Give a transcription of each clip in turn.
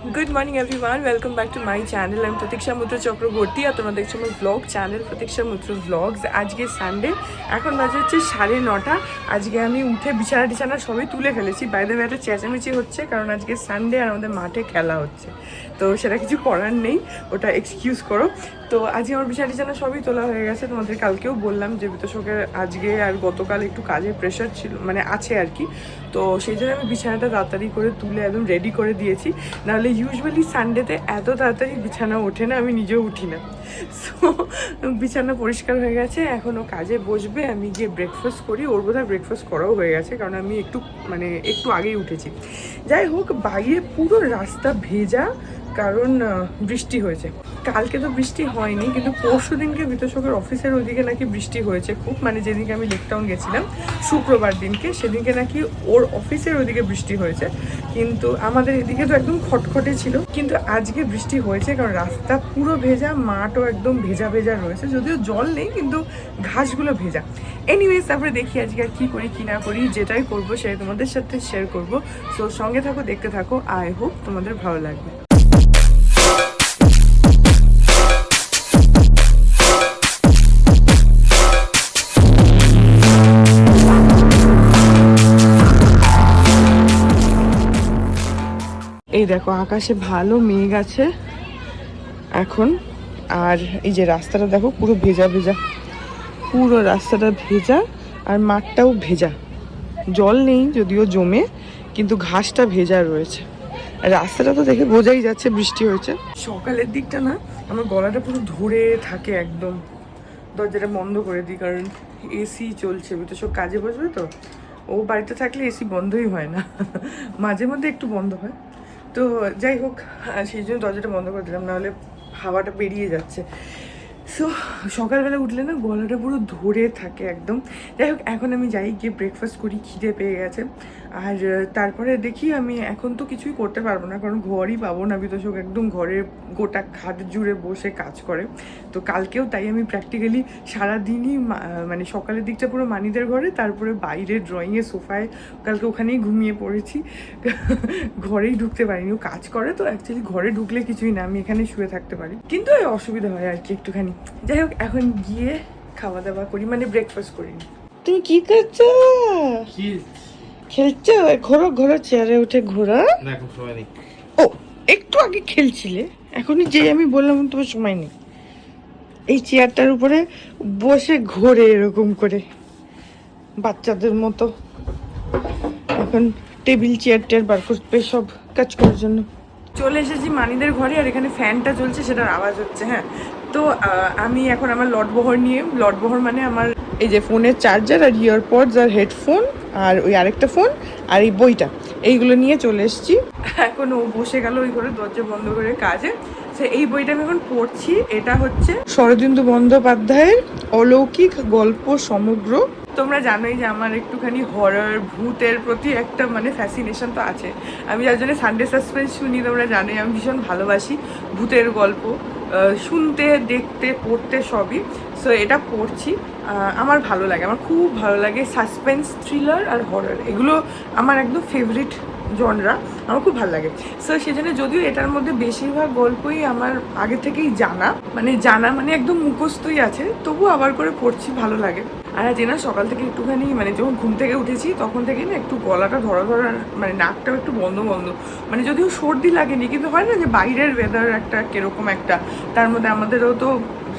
Good morning everyone welcome back to my channel আমি প্রতীক্ষা মুদ্র চক্রবর্তী আর তোমরা দেখছ আমার ব্লগ চ্যানেল প্রতীক্ষা মুদ্র ব্লগস আজকে সানডে এখন বাজে হচ্ছে সাড়ে নটা। আজকে আমি উঠে বিছানা টিছানা সবই তুলে ফেলেছি। বাইরে বাইরে চেঁচামেচি হচ্ছে, কারণ আজকে সানডে আর আমাদের মাঠে খেলা হচ্ছে। তো সেটা কিছু করার নেই। ওটা এক্সকিউজ করো। তো আজকে আমার বিছানা টিছানা সবই তোলা হয়ে গেছে, তোমাদের কালকেও বললাম যে বিতোষকের আজকে আর গতকাল একটু কাজের প্রেশার ছিল মানে আছে আর কি। তো সেই জন্য আমি বিছানাটা তাড়াতাড়ি করে তুলে একদম রেডি করে দিয়েছি। নাহলে ইউজুয়ালি সানডেতে এত তাড়াতাড়ি বিছানা ওঠে না, আমি নিজেও উঠি না। সো বিছানা পরিষ্কার হয়ে গেছে, এখন ও কাজে বসবে, আমি গিয়ে ব্রেকফাস্ট করি, ওর বোধহয় ব্রেকফাস্ট করাও হয়ে গেছে, কারণ আমি একটু মানে একটু আগেই উঠেছি। যাই হোক, বাইরে পুরো রাস্তা ভেজা, কারণ বৃষ্টি হয়েছে। কালকে তো বৃষ্টি হয়নি, কিন্তু পরশু দিনকে বিতোষকের অফিসের ওইদিকে নাকি বৃষ্টি হয়েছে খুব। মানে যেদিনকে আমি লেকটাউন গেছিলাম, শুক্রবার দিনকে, সেদিনকে নাকি ওর অফিসের ওদিকে বৃষ্টি হয়েছে। কিন্তু আমাদের এদিকে তো একদম খটখটে ছিল। কিন্তু আজকে বৃষ্টি হয়েছে কারণ রাস্তা পুরো ভেজা, মাঠও একদম ভেজা ভেজা রয়েছে। যদিও জল নেই, কিন্তু ঘাসগুলো ভেজা। এনিওয়েজ তারপরে দেখি আজকে আর কী করি, কি না করি, যেটাই করব সেটাই তোমাদের সাথে শেয়ার করব। সো সঙ্গে থাকো, দেখতে থাকো। আই হোপ তোমাদের ভালো লাগবে। এই দেখো, আকাশে ভালো মেঘ আছে এখন। আর এই যে রাস্তাটা দেখো, পুরো ভেজা ভেজা। পুরো রাস্তাটা ভেজা আর মাঠটাও ভেজা। জল নেই যদিও জমে, কিন্তু ঘাসটা ভেজা রয়েছে। রাস্তাটা তো দেখে বোঝাই যাচ্ছে বৃষ্টি হয়েছে। সকালের দিকটা না, আমার গলাটা পুরো ধরে থাকে একদম। দরজাটা বন্ধ করে দিই, কারণ এসি চলছে তো সব কাজে বসবে তো। ও বাড়িতে থাকলে এসি বন্ধই হয় না। মাঝে মধ্যে একটু বন্ধ হয়। তো যাই হোক সেই জন্য দরজাটা বন্ধ করে দিলাম নাহলে হাওয়াটা বেরিয়ে যাচ্ছে। সো সকালবেলা উঠলে না গলাটা পুরো ধরে থাকে একদম। যাই হোক, এখন আমি যাই, গিয়ে ব্রেকফাস্ট করি, খিদে পেয়ে গেছে। আর তারপরে দেখি আমি এখন তো কিছুই করতে পারব না, কারণ ঘরই পাবো না বিতোষক, একদম ঘরে গোটা খাট জুড়ে বসে কাজ করে। তো কালকেও তাই আমি প্র্যাকটিক্যালি সারাদিনই মানে সকালের দিকটা পুরো মানিদের ঘরে, তারপরে বাইরে ড্রয়িংয়ে সোফায় কালকে ওখানেই ঘুমিয়ে পড়েছি। ঘরেই ঢুকতে পারিনি, ও কাজ করে, তো অ্যাকচুয়ালি ঘরে ঢুকলে কিছুই না, আমি এখানে শুয়ে থাকতে পারি। কিন্তু অসুবিধা হয় আর কি একটুখানি। যাই হোক এখন গিয়ে খাওয়া দাওয়া করি মানে ব্রেকফাস্ট করি। তুমি কি করছ খেলছো? ঘোরো ঘোরো চেয়ারে উঠে ঘোরা। ও একটু আগে খেলছিলে? এখনই যে আমি বললাম তোমার সময় নেই। এই চেয়ারটার উপরে বসে ঘোরে এরকম করে বাচ্চাদের মতো। এখন টেবিল চেয়ার টেয়ার বার করবে সব কাজ করার জন্য। চলে এসেছি মানিদের ঘরে আর এখানে ফ্যানটা চলছে সেটার আওয়াজ হচ্ছে হ্যাঁ। তো আমি এখন আমার লটবহর নিয়ে লটবহর মানে আমার এই যে ফোনের চার্জার আর ইয়ারপডস আর হেডফোন আর ওই আরেকটা ফোন আর এই বইটা। এইগুলো নিয়ে চলে এসেছি। এখন ও বসে গেল ওই ঘরে দরজা বন্ধ করে কাজে। সে এই বইটা আমি এখন পড়ছি। এটা হচ্ছে শরদিন্দু বন্দ্যোপাধ্যায়ের অলৌকিক গল্প সমগ্র। তোমরা জানোই যে আমার একটুখানি হরর ভূতের প্রতি একটা মানে ফ্যাসিনেশন তো আছে। আমি যার জন্য সানডে সাসপেন্স শুনি, তোমরা জানোই আমি ভীষণ ভালোবাসি ভূতের গল্প শুনতে, দেখতে, পড়তে সবই। সো এটা পড়ছি। আমার ভালো লাগে, আমার খুব ভালো লাগে সাসপেন্স থ্রিলার আর হরর এগুলো আমার একদম ফেভারিট জনরা আমার খুব ভালো লাগে। সো সেজন্য যদিও এটার মধ্যে বেশিরভাগ গল্পই আমার আগে থেকেই জানা মানে জানা মানে একদম মুখস্থই আছে তবু আবার করে পড়ছি, ভালো লাগে। আর আজ না সকাল থেকে একটুখানি মানে যখন ঘুম থেকে উঠেছি, তখন থেকেই না একটু গলাটা ধরা ধরা মানে নাকটাও একটু বন্ধ বন্ধ। মানে যদিও সর্দি লাগেনি, কিন্তু হয় না যে বাইরের ওয়েদার একটা কীরকম একটা, তার মধ্যে আমাদেরও তো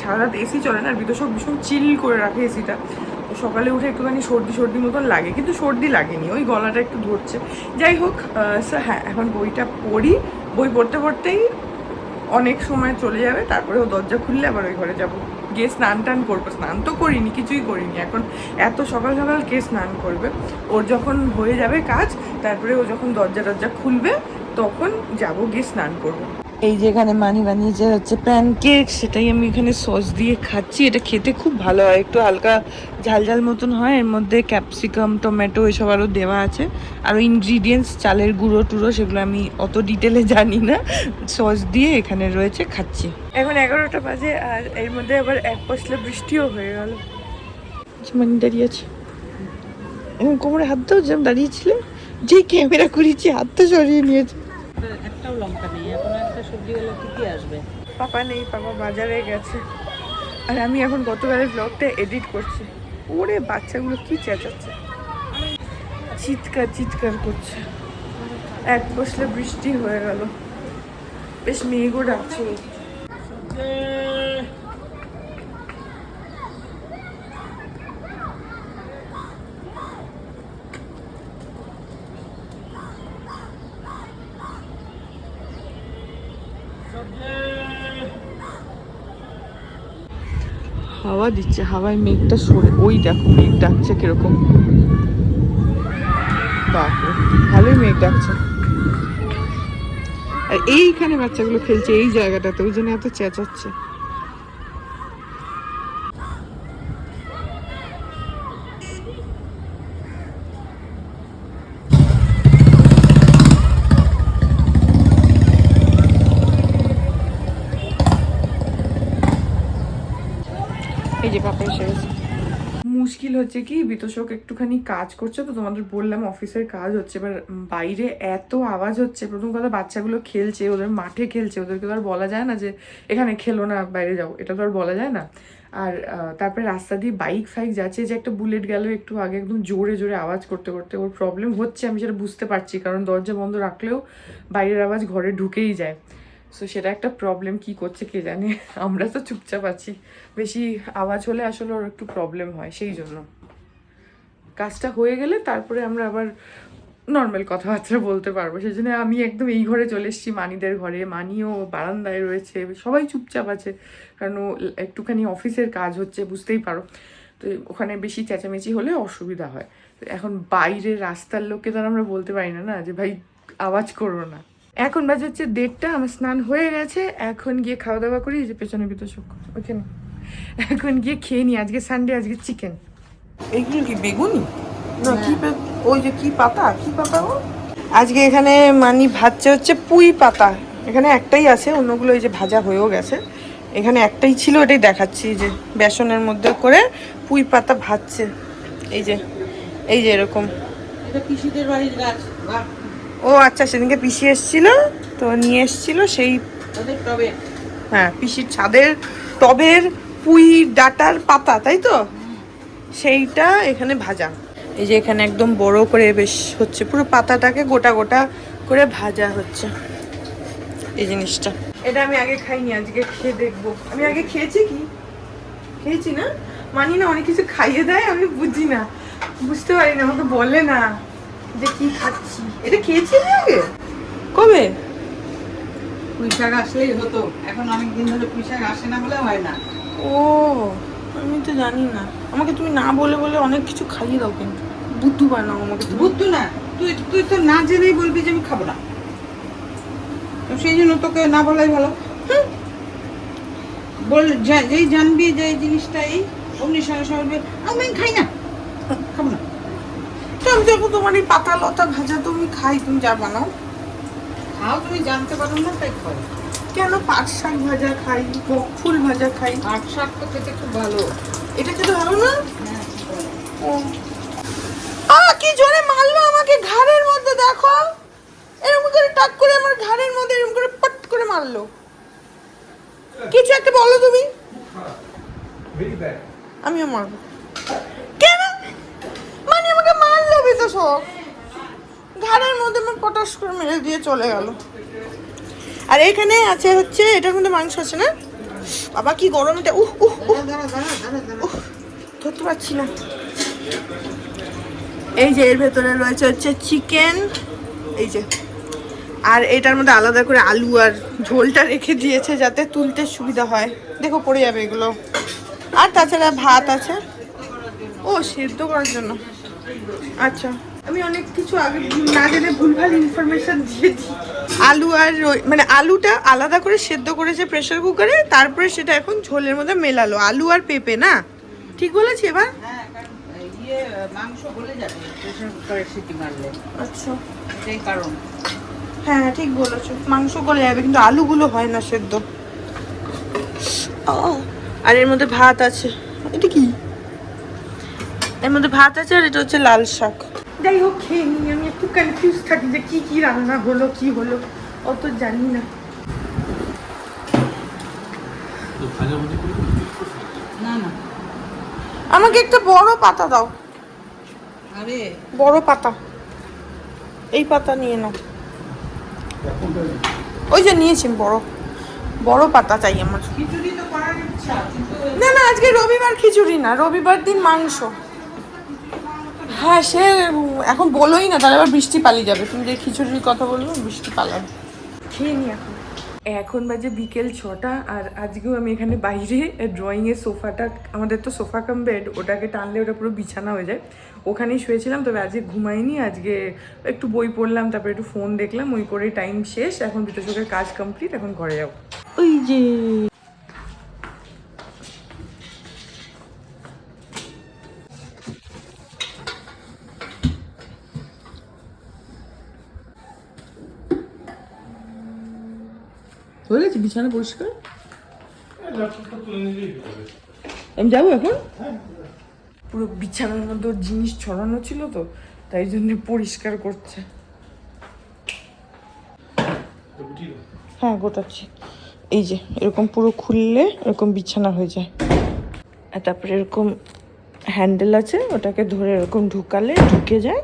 সারা রাত এসি চলে না বিদোষক ভীষণ চিল করে রাখে এসিটা সকালে উঠে একটুখানি সর্দি সর্দি মতন লাগে, কিন্তু সর্দি লাগেনি, ওই গলাটা একটু ধরছে। যাই হোক স্যার হ্যাঁ এখন বইটা পড়ি। বই পড়তে পড়তেই অনেক সময় চলে যাবে, তারপরে ও দরজা খুললে আবার ওই ঘরে যাব। গিয়ে স্নান টান করব। স্নান তো করিনি, কিছুই করিনি। এখন এত সকাল সকাল কে স্নান করবে? ওর যখন হয়ে যাবে কাজ, তারপরে ও যখন দরজা টরজা খুলবে, তখন যাব গিয়ে স্নান করব। এই যে এখানে মানি বানিয়েছে হচ্ছে প্যানকেক সেটাই আমি এখানে সস দিয়ে খাচ্ছি। এটা খেতে খুব ভালো হয়। একটু হালকা ঝাল ঝাল মতন হয়। এর মধ্যে ক্যাপসিকাম টমেটো এসব আরও দেওয়া আছে। আরও ইনগ্রিডিয়েন্টস চালের গুঁড়ো টুড়ো, সেগুলো আমি অত ডিটেলে জানি না। সস দিয়ে এখানে রয়েছে, খাচ্ছি। এখন এগারোটা বাজে আর এর মধ্যে আবার এক পশলা বৃষ্টিও হয়ে গেল। মানি দাঁড়িয়ে আছে। কোমরে হাত দাও যেমন দাঁড়িয়েছিলে যেই ক্যামেরা করেছি হাতটা সরিয়ে নিয়েছে। একটাও লঙ্কা নেই। এখন সবজিওয়ালা কি কি আসবে? পাপা নেই পাপা বাজারে গেছে। আর আমি এখন গতকালের ব্লগটা এডিট করছি। ওরে বাচ্চাগুলো কি চেঁচাচ্ছে। চিৎকার চিৎকার করছে। এক বসলে বৃষ্টি হয়ে গেল। বেশ মেঘও ডাকছে। হাওয়া দিচ্ছে, হাওয়ায় মেঘটা সরে ওই দেখো, মেঘ ডাকছে কীরকম। ভালোই মেঘ ডাকছে। আর এইখানে বাচ্চাগুলো খেলছে, এই জায়গাটাতে, ওই জন্য এত চেঁচাচ্ছে। এই যে পাপা এসে গেছে। মুশকিল হচ্ছে কি বিতোষক একটুখানি কাজ করছে তো তোমাদের বললাম অফিসের কাজ হচ্ছে, এবার বাইরে এত আওয়াজ হচ্ছে, প্রথম কথা বাচ্চাগুলো খেলছে, ওদের মাঠে খেলছে, ওদেরকে তো আর বলা যায় না যে এখানে খেলো না, বাইরে যাও, এটা তো আর বলা যায় না। আর তারপরে রাস্তা দিয়ে বাইক ফাইক যাচ্ছে, যে একটা বুলেট গেল, একটু আগে একদম জোরে জোরে আওয়াজ করতে করতে, ওর প্রবলেম হচ্ছে আমি সেটা বুঝতে পারছি, কারণ দরজা বন্ধ রাখলেও বাইরের আওয়াজ ঘরে ঢুকেই যায়। সো সেটা একটা প্রবলেম কি করছে কে জানে? আমরা তো চুপচাপ আছি। বেশি আওয়াজ হলে আসলে ওর একটু প্রবলেম হয়, সেই জন্য। কাজটা হয়ে গেলে তারপরে আমরা আবার নর্মাল কথাবার্তা বলতে পারব। সেই জন্য আমি একদম এই ঘরে চলে এসেছি, মানিদের ঘরে। মানিও বারান্দায় রয়েছে, সবাই চুপচাপ আছে। কারণ একটুখানি অফিসের কাজ হচ্ছে, বুঝতেই পারো। তো ওখানে বেশি চেঁচামেচি হলে অসুবিধা হয়। এখন বাইরে রাস্তার লোককে তো আমরা বলতে পারি না না? যে ভাই, আওয়াজ করো না। এখন বাজে হচ্ছে দেড়টা আমার স্নান হয়ে গেছে এখন গিয়ে খাওয়া দাওয়া করি এই যে পেছনে ভিতর চোখ ওখানে এখন গিয়ে খেয়ে নি আজকে সানডে আজকে চিকেন এগুলো কি বেগুনি? না কি ওই যে কি পাতা কি পাতা ও? আজকে এখানে মানি ভাজছে হচ্ছে পুঁই পাতা। এখানে একটাই আছে অন্যগুলো এই যে ভাজা হয়েও গেছে। এখানে একটাই ছিল এটাই দেখাচ্ছি যে বেসনের মধ্যে করে পুঁই পাতা ভাজছে। এই যে এই যে এরকম। এটা পিসিদের বাড়ির গাছ ও আচ্ছা সেদিনকে পিসি এসছিল তো নিয়ে এসছিল সেই টবে। হ্যাঁ পিসির ছাদের টবের পুঁই ডাটার পাতা তাই তো? সেইটা এখানে ভাজা। এই যে এখানে একদম বড় করে বেশ হচ্ছে পুরো পাতাটাকে গোটা গোটা করে ভাজা হচ্ছে এই জিনিসটা। এটা আমি আগে খাইনি আজকে খেয়ে দেখব। আমি আগে খেয়েছি কি? খেয়েছি না? মানি না অনেক কিছু খাইয়ে দেয় আমি বুঝি না। বুঝতে পারি না আমাকে বলে না। যে কি খাচ্ছি? এটা খেয়েছি আমি আগে? কবে? পুঁই শাক আসলেই হতো। এখন অনেক দিন ধরে পুঁই শাক আসে না বলে হয় না। ও আমি তো জানি না। আমাকে তুমি না বলে বলে অনেক কিছু খাইয়ে দাও কিন্তু। বুদ্ধু বানাও আমাকে বুদ্ধু না। তুই তুই তো না জেনেই বলবি যে আমি খাব না। তো সেই জন্য তোকে না বলাই ভালো। বল যেই জানবি যে এই জিনিসটা এই অমনি সঙ্গে সঙ্গে আমি খাই না। তো তোমার এই পাতা লতা ভাজা তুমি খাই তুমি যা বানাও। খাও তুমি জানতে পারো না তাই খাও। কেন পাট শাক ভাজা খাই ফুল ভাজা খাই? আট শাক তো খেতে খুব ভালো। এটা খেতে ভালো না? হ্যাঁ আ কি জোরে মারলো আমাকে ঘাড়ের মধ্যে দেখো। এরকম করে টাক করে আমার ঘাড়ের মধ্যে এরকম করে পট করে মারলো। কিছু একটা বলো তুমি। আমিও মারবো কেন মানে আমাকে বিতোষক ঘাড়ের মধ্যে আমার পটাশ করে মেরে দিয়ে চলে গেল। আর এখানে আছে হচ্ছে, এটার মধ্যে মাংস আছে না? বাবা, কি গরম এটা। উহ উহ উহ। ধরতে পারছি না। এই যে, এর ভেতরে রয়েছে হচ্ছে চিকেন এই যে। আর এটার মধ্যে আলাদা করে আলু আর ঝোলটা রেখে দিয়েছে যাতে তুলতে সুবিধা হয়। দেখো, পড়ে যাবে এগুলো। আর তাছাড়া ভাত আছে। ও, সেদ্ধ করার জন্য। আচ্ছা। আমি অনেক কিছু আগে না জেনে ভুলভাল ইনফরমেশন দিয়েছি আলু আর মানে আলুটা আলাদা করে সেদ্ধ করেছে প্রেসার কুকারে তারপরে সেটা এখন ঝোলের মধ্যে মেলালো। আলু আর পেঁপে না? ঠিক বলেছি এবার? হ্যাঁ ইয়ে প্রেশার আচ্ছা। হ্যাঁ ঠিক বলেছ। মাংস গলে যাবে কিন্তু আলুগুলো হয় না সেদ্ধ। আর এর মধ্যে ভাত আছে। এটা কি? এর মধ্যে ভাত আছে আর এটা হচ্ছে লাল শাক। যাই হোক খেয়ে নিই। আমি একটু কনফিউজ থাকি যে কি কি রান্না হলো কি হলো অত জানি না। তো ভাজাভুজি করে না না। আমাকে একটা বড় পাতা দাও। আরে। বড় পাতা। এই পাতা নিয়ে নাও। ওই যে নিয়েছি বড়। বড় পাতা চাই আমার। খিচুড়ি তো করার ইচ্ছা না না আজকে রবিবার খিচুড়ি না রবিবার দিন মাংস। হ্যাঁ সে এখন বলোই না তাহলে আবার বৃষ্টি পালিয়ে যাবে। তুমি যে খিচুড়ির কথা বলল বৃষ্টি পালাবে। খেয়ে নি এখন। এখন বাজে বিকেল ছটা আর আজকেও আমি এখানে বাইরে ড্রয়িংয়ের সোফাটা আমাদের তো সোফা কাম বেড ওটাকে টানলে ওটা পুরো বিছানা হয়ে যায়। ওখানেই শুয়েছিলাম তবে আজকে ঘুমাইনি আজকে একটু বই পড়লাম তারপরে একটু ফোন দেখলাম ওই করে টাইম শেষ এখন দুটো চোখের কাজ কমপ্লিট এখন ঘরে যাব। ওই যে হয়ে গেছে? বিছানা পরিষ্কার? আমি যাব এখন? পুরো বিছানার মধ্যে জিনিস ছড়ানো ছিল তো তাই জন্য পরিষ্কার করছে। হ্যাঁ গোটাচ্ছি। এই যে এরকম পুরো খুললে এরকম বিছানা হয়ে যায়। আর তারপরে এরকম হ্যান্ডেল আছে ওটাকে ধরে এরকম ঢুকালে ঢুকে যায়।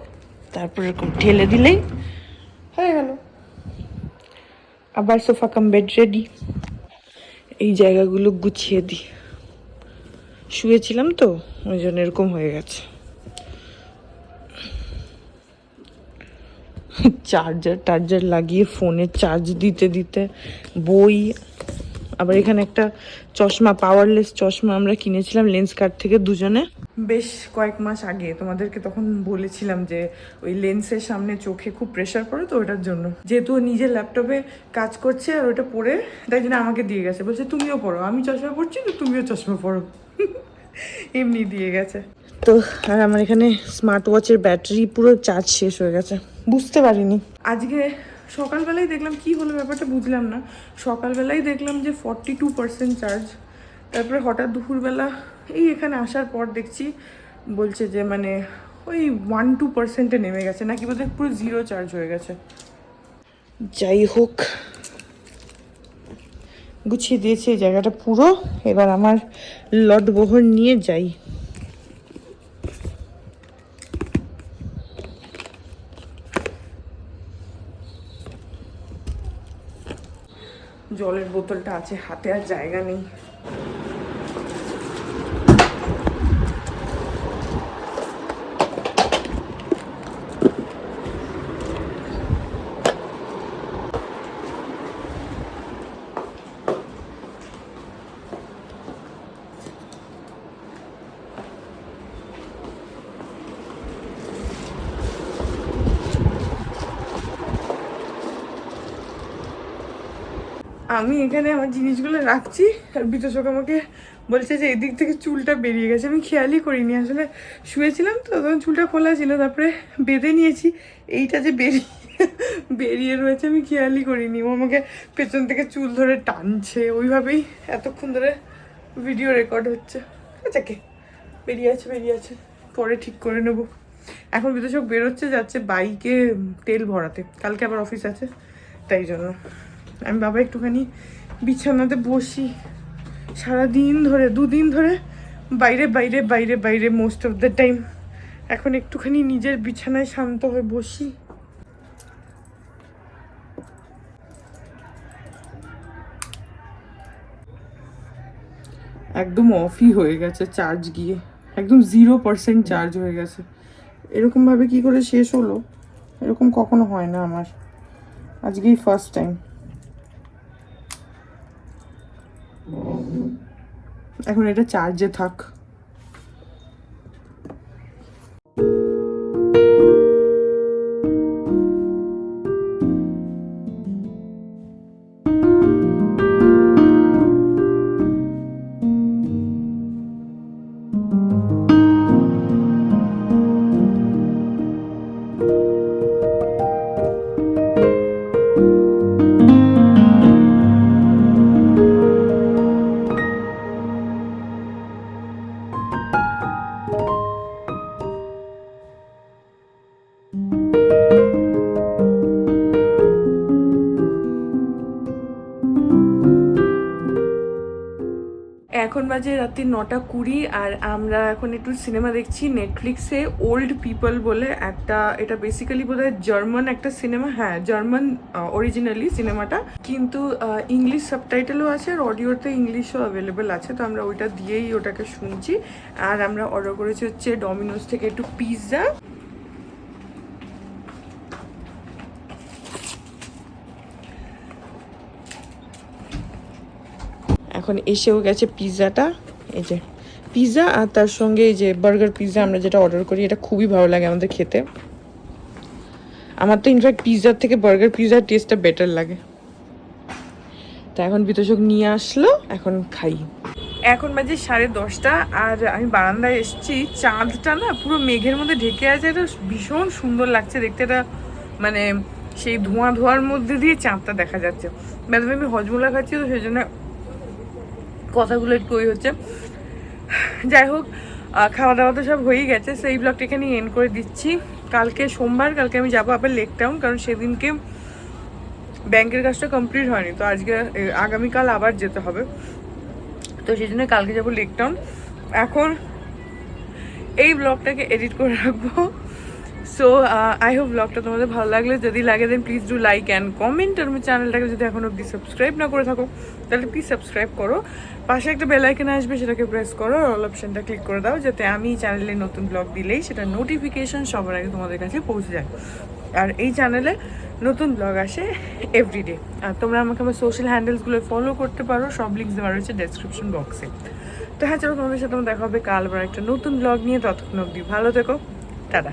তারপর এরকম ঠেলে দিলেই হয়ে গেল। আবার সোফা কাম বেড রেডি এই জায়গাগুলো গুছিয়ে দিই শুয়েছিলাম তো, ওই জন্য এরকম হয়ে গেছে। চার্জার টার্জার লাগিয়ে ফোনে চার্জ দিতে দিতে বই আবার এখানে একটা চশমা পাওয়ারলেস চশমা আমরা কিনেছিলাম লেন্স কার্ট থেকে দুজনে। বেশ কয়েক মাস আগে তোমাদেরকে তখন বলেছিলাম যে ওই লেন্সের সামনে চোখে খুব প্রেশার পড়ে তো ওটার জন্য। যেহেতু নিজের ল্যাপটপে কাজ করছে আর ওটা পড়ে তাই জন্য আমাকে দিয়ে গেছে। বলছে, তুমিও পড়ো, আমি চশমা পড়ছি তো তুমিও চশমা পড়ো। এমনি দিয়ে গেছে। তো আর আমার এখানে স্মার্ট ওয়াচের ব্যাটারি পুরো চার্জ শেষ হয়ে গেছে। বুঝতে পারিনি। আজকে সকালবেলায় দেখলাম কি হলো ব্যাপারটা বুঝলাম না। সকালবেলায় দেখলাম যে ফর্টি টু পার্সেন্ট চার্জ তারপরে হঠাৎ দুপুরবেলা এই এখানে আসার পর দেখছি, বলছে যে মানে ওই ওয়ান টু পার্সেন্টে নেমে গেছে, নাকি বোধহয় পুরো জিরো চার্জ হয়ে গেছে। যাই হোক, গুছিয়ে দিয়েছি এই জায়গাটা পুরো। এবার আমার লটবহর নিয়ে যাই। জলের বোতলটা আছে হাতে আর জায়গা নেই। আমি এখানে আমার জিনিসগুলো রাখছি। আর বিতোষক আমাকে বলছে যে, এদিক থেকে চুলটা বেরিয়ে গেছে। আমি খেয়ালই করিনি। আসলে শুয়েছিলাম তো, তখন চুলটা খোলা ছিল, তারপরে বেঁধে নিয়েছি। এইটা যে বেরিয়ে বেরিয়ে রয়েছে, আমি খেয়ালই করিনি। ও আমাকে পেছন থেকে চুল ধরে টানছে। ওইভাবেই এতক্ষণ ধরে ভিডিও রেকর্ড হচ্ছে। আচ্ছা কে? বেরিয়ে আছে বেরিয়ে আছে। পরে ঠিক করে নেব। এখন বিতোষক বেরোচ্ছে, যাচ্ছে বাইকে তেল ভরাতে। কালকে আবার অফিস আছে, তাই জন্য। আমি বাবা একটুখানি বিছানাতে বসি। সারাদিন ধরে, দুদিন ধরে বাইরে বাইরে বাইরে বাইরে মোস্ট অফ দ্য টাইম এখন একটুখানি নিজের বিছানায় শান্ত হয়ে বসি। একদম অফই হয়ে গেছে চার্জ গিয়ে। একদম জিরো পার্সেন্ট চার্জ হয়ে গেছে। এরকমভাবে কি করে শেষ হলো? এরকম কখনো হয় না আমার। আজকেই ফার্স্ট টাইম এখন এটা চার্জে থাক। বাজে রাত্রি নটা কুড়ি আর আমরা এখন একটু সিনেমা দেখছি নেটফ্লিক্সে ওল্ড পিপল বলে একটা, এটা বেসিক্যালি বোধ জার্মান একটা সিনেমা হ্যাঁ জার্মান অরিজিনালি সিনেমাটা। কিন্তু ইংলিশ সাবটাইটেলও আছে আর অডিওতে ইংলিশও অ্যাভেলেবেল আছে, তো আমরা ওইটা দিয়েই ওটাকে শুনছি। আর আমরা অর্ডার করেছি হচ্ছে ডমিনোস থেকে একটু পিৎজা এখন এসেও গেছে পিৎজাটা এই যে পিৎজা আর তার সঙ্গে এই যে বার্গার পিৎজা আমরা যেটা অর্ডার করি, এটা খুবই ভালো লাগে আমাদের খেতে। আমার তো ইনফ্যাক্ট পিৎজার থেকে বার্গার পিৎজার টেস্টটা বেটার লাগে। তা এখন বিতোষক নিয়ে আসলো, এখন খাই। এখন বাজে সাড়ে দশটা, আর আমি বারান্দায় এসেছি। চাঁদটা না পুরো মেঘের মধ্যে ঢেকে আছে, এটা ভীষণ সুন্দর লাগছে দেখতে। এটা মানে সেই ধোঁয়া ধোঁয়ার মধ্যে দিয়ে চাঁদটা দেখা যাচ্ছে। ম্যাডাম আমি হজমোলা খাচ্ছি তো সেই জন্য কথাগুলো একটু ওই হচ্ছে। যাই হোক খাওয়া দাওয়া তো সব হয়েই গেছে সেই ব্লগটা এখানে এন্ড করে দিচ্ছি। কালকে সোমবার, কালকে আমি যাব আবার লেক টাউন কারণ সেদিনকে ব্যাংকের কাজটা কমপ্লিট হয়নি, তো আজকে আগামীকাল আবার যেতে হবে। তো সেই জন্য কালকে যাব লেক টাউন এখন এই ব্লগটাকে এডিট করে রাখব। সো আই হোপ ব্লগটা তোমাদের ভালো লাগলে। যদি লাগে then please do like and comment আর আমার চ্যানেলটাকে যদি এখন অবধি সাবস্ক্রাইব না করে থাকো, তাহলে প্লিজ সাবস্ক্রাইব করো। পাশে একটা বেল আইকন আসবে, সেটাকে প্রেস করো আর অল অপশানটা ক্লিক করে দাও, যাতে আমি চ্যানেলে নতুন ব্লগ দিলেই সেটা নোটিফিকেশন সবার আগে তোমাদের কাছে পৌঁছে যায়। আর এই চ্যানেলে নতুন ব্লগ আসে এভরিডে আর তোমরা আমাকে আমার সোশ্যাল হ্যান্ডেলসগুলো ফলো করতে পারো, সব লিঙ্ক দেওয়া রয়েছে ডেসক্রিপশন বক্সে তো হ্যাঁ চলো তোমাদের সাথে দেখা হবে। কাল আবার একটা নতুন ব্লগ নিয়ে, ততক্ষণ অবধি ভালো থেকো। Tata.